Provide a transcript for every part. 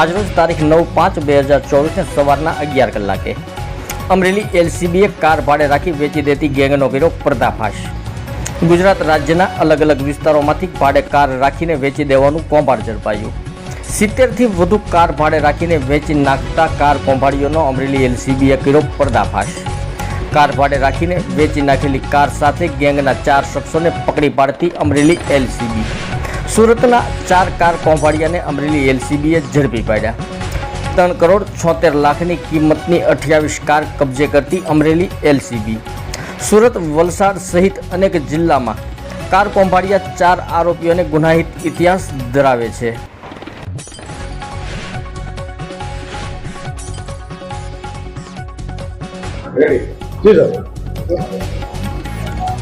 આજરોજ તારીખ નવ પાંચ બે હજાર ચોવીસને સવારના અગિયાર કલાકે. અમરેલી એલસીબીએ કાર ભાડે રાખી વેચી દેતી ગેંગનો કર્યો પર્દાફાશ. ગુજરાત રાજ્યના અલગ અલગ વિસ્તારોમાંથી ભાડે કાર રાખીને વેચી દેવાનું કૌભાંડ ઝડપાયું. સિત્તેરથી વધુ કાર ભાડે રાખીને વેચી નાખતા કાર કૌભાંડીઓનો અમરેલી એલસીબીએ કર્યો પર્દાફાશ. કાર ભાડે રાખીને વેચી નાખેલી કાર સાથે ગેંગના ચાર શખ્સોને પકડી પાડતી અમરેલી એલસીબી. સુરતના ચાર કાર કોંભાળિયાને અમરેલી એલસીબીએ ઝડપી પાડ્યા. ત્રણ કરોડ છોતેર લાખની કિંમતની અઠ્યાવીસ કાર કબજે કરતી અમરેલી એલસીબી. સુરત, વલસાડ સહિત અનેક જિલ્લામાં કાર કૌભાંડિયા ચાર આરોપીઓને ગુનાહિત ઇતિહાસ ધરાવે છે. જી સર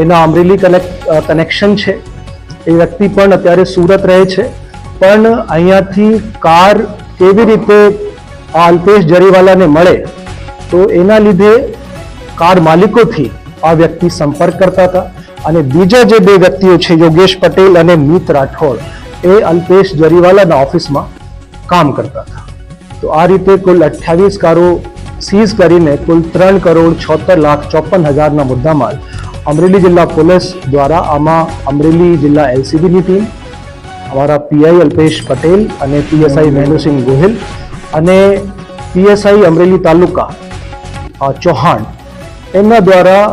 એના અમરેલી કનેક્ટ કનેક્શન છે. એ વ્યક્તિ પણ અત્યારે સુરત રહે છે. પણ અહીંયાથી કાર કેવી રીતે આ અલ્પેશ જરીવાલાને મળે, તો એના લીધે કાર માલિકોથી આ વ્યક્તિ સંપર્ક કરતા હતા. અને બીજા જે બે વ્યક્તિઓ છે, યોગેશ પટેલ અને મિત રાઠોડ, એ અલ્પેશ જરીવાલાના ઓફિસમાં કામ કરતા હતા. તો આ રીતે કુલ અઠ્યાવીસ કારો સીઝ કરીને કુલ ત્રણ કરોડ છોતેર લાખ ચોપન હજારના મુદ્દામાલ અમરેલી જિલ્લા પોલીસ દ્વારા આમાં અમરેલી જિલ્લા એલસીબીની ટીમ અમારા પીઆઈ અલ્પેશ પટેલ અને પીએસઆઈ મહેન્દ્રસિંહ ગોહિલ અને પીએસઆઈ અમરેલી તાલુકા ચૌહાણ એમના દ્વારા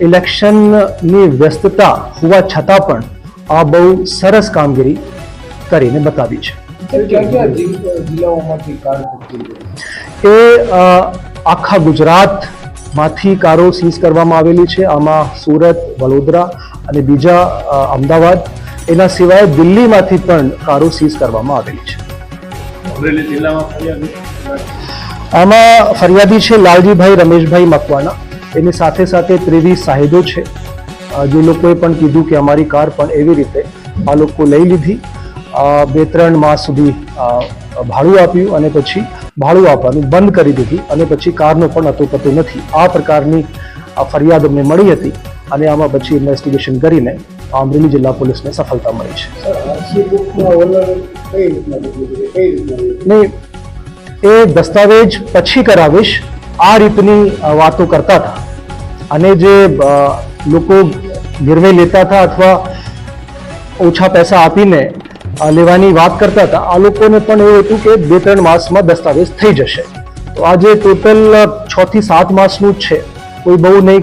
ઇલેક્શનની વ્યસ્તતા હોવા છતાં પણ આ બહુ સરસ કામગીરી કરીને બતાવી છે? એ આખા આખા ગુજરાતમાંથી કારો સીઝ કરવામાં આવેલી છે. આમાં સુરત વડોદરા અને બીજા અમદાવાદ એના સિવાય દિલ્હીમાંથી પણ કારો સીઝ કરવામાં આવેલી છે. આમાં ફરિયાદી છે લાલજીભાઈ રમેશભાઈ મકવાના એની સાથે સાથે ત્રેવીસ સાહેદો છે. જે લોકોએ પણ કીધું કે અમારી કાર પણ એવી રીતે આ લોકો લઈ લીધી. બે ત્રણ માસ સુધી ભાડું આપ્યું અને પછી ભાડું આપવાનું બંધ કરી દીધું અને પછી કારનો પણ અતોપતો નથી. આ પ્રકારની આ ફરિયાદ અમને મળી હતી અને આમાં પછી ઇન્વેસ્ટિગેશન કરીને અમરેલી જિલ્લા પોલીસને સફળતા મળી છે. નહીં એ દસ્તાવેજ પછી કરાવીશ. આ રીતની વાતો કરતા હતા. અને જે લોકો નિર્ણય લેતા હતા અથવા ઓછા પૈસા આપીને લેવાની વાત કરતા હતા. આ લોકોને પણ એવું હતું કે બે ત્રણ માસમાં દસ્તાવેજ થઈ જશે. તો આજે ટોટલ છ થી સાત માસનું છે. કોઈ બહુ નહીં